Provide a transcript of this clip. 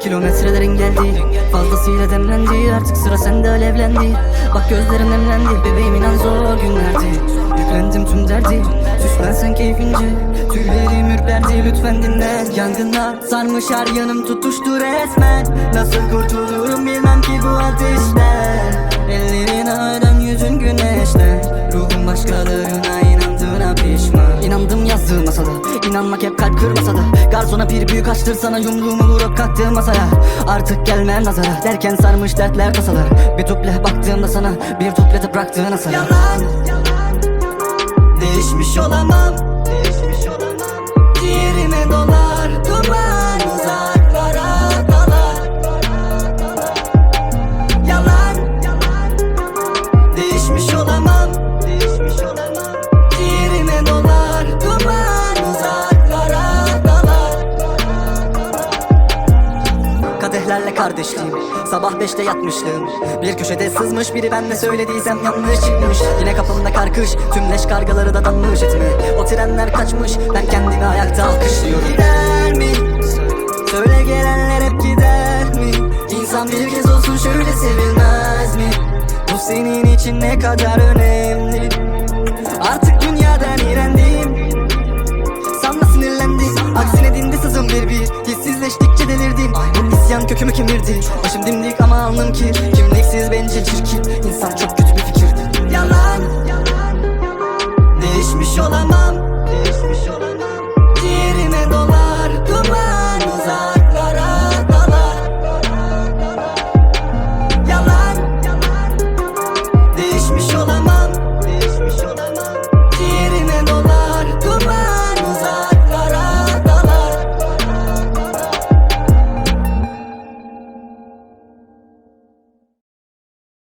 Kilometrelerin geldi Fazlasıyla demlendi. Artık sıra sende alevlendi Bak gözlerin nemlendi Bebeğim inan zor günlerdi. Yüklendim tüm derdi Süslensen keyfince. Tüylerim ürperdi lütfen dinle. Yangınlar sarmış her yanım tutuştu resmen. Nasıl kurtulurum bilmem ki bu ateşten Ellerin ağrım yüzün güneşten Ruhum başkalarına İnanmak hep kalp kırmasa da Garsona bir büyük açtır sana yumruğumu vurup kalktığım masaya. Artık gelmem nazara. Derken sarmış dertler tasalar Bir tuple baktığımda sana Bir tuplete bıraktığın asara Yalan. Değişmiş olamam Kadehlerle kardeşliğim. Sabah beşte yatmışlığım. Bir köşede sızmış biri ben ne söylediysem yanlış çıkmış. Yine kapımda karkış Tüm leş kargaları da danmış etme. O trenler kaçmış Ben kendimi ayakta alkışlıyorum. Gider mi? Söyle gelenler hep gider mi? İnsan bir kez olsun şöyle sevilmez mi? Bu senin için ne kadar önemli? Artık dünyadan iğrendim. Sanma sinirlendim. Aksine dindi sızım bir bir. Hissizleştikçe delirdim İsyan kökümü kemirdi. Başım dimdik ama alnım kir. Kimliksiz bence çirkin. İnsan çok kötü bir fikirdi Yalan, yalan, yalan. Değişmiş olamam. Değişmiş olamam.